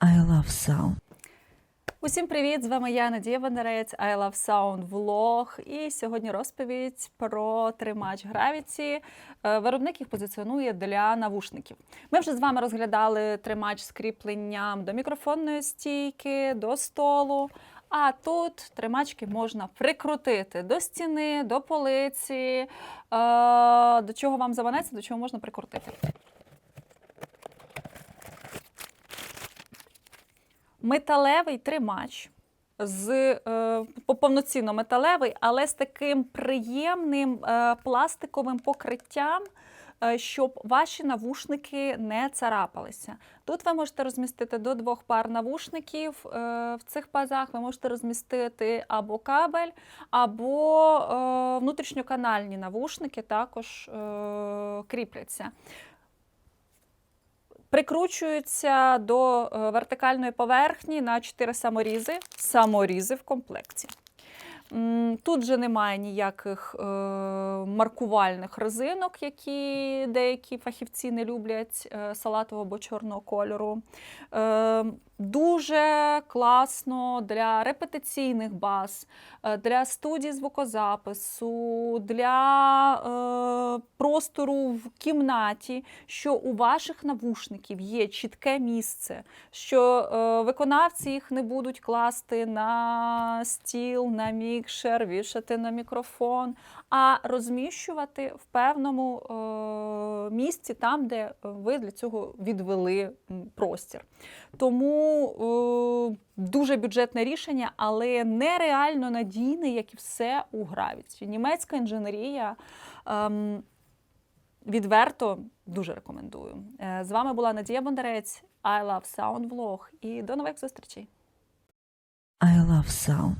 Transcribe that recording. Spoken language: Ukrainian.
I love sound. Усім привіт! З вами я Надія Бондарець, I Love Sound Vlog. І сьогодні розповідь про тримач Gravity. Е, Виробник їх позиціонує для навушників. Ми вже з вами розглядали тримач з кріпленням до мікрофонної стійки, до столу. А тут тримачки можна прикрутити до стіни, до полиці, е, до чого вам заманеться, до чого можна прикрутити. Металевий тримач. З е, повноцінно металевий, але з таким приємним е, пластиковим покриттям, е, щоб ваші навушники не царапалися. Тут ви можете розмістити до двох пар навушників. В цих пазах ви можете розмістити або кабель, або внутрішньоканальні навушники також кріпляться прикручуються до е, вертикальної поверхні на 4 саморізи. Саморізи в комплекті. Тут же немає ніяких е, маркувальних резинок, які деякі фахівці не люблять е, салатового або чорного кольору. Е, дуже класно для репетиційних баз, е, для студії звукозапису, для е, простору в кімнаті, що у ваших навушників є чітке місце, що е, виконавці їх не будуть класти на стіл, на мікшер, вішати на мікрофон, а розміщувати в певному е, місці, там, де ви для цього відвели простір. Тому е, дуже бюджетне рішення, але нереально надійне, як і все у Гравіці. Німецька інженерія. ем, Відверто дуже рекомендую. Е, З вами була Надія Бондарець, I Love Sound Vlog і до нових зустрічей. I love sound.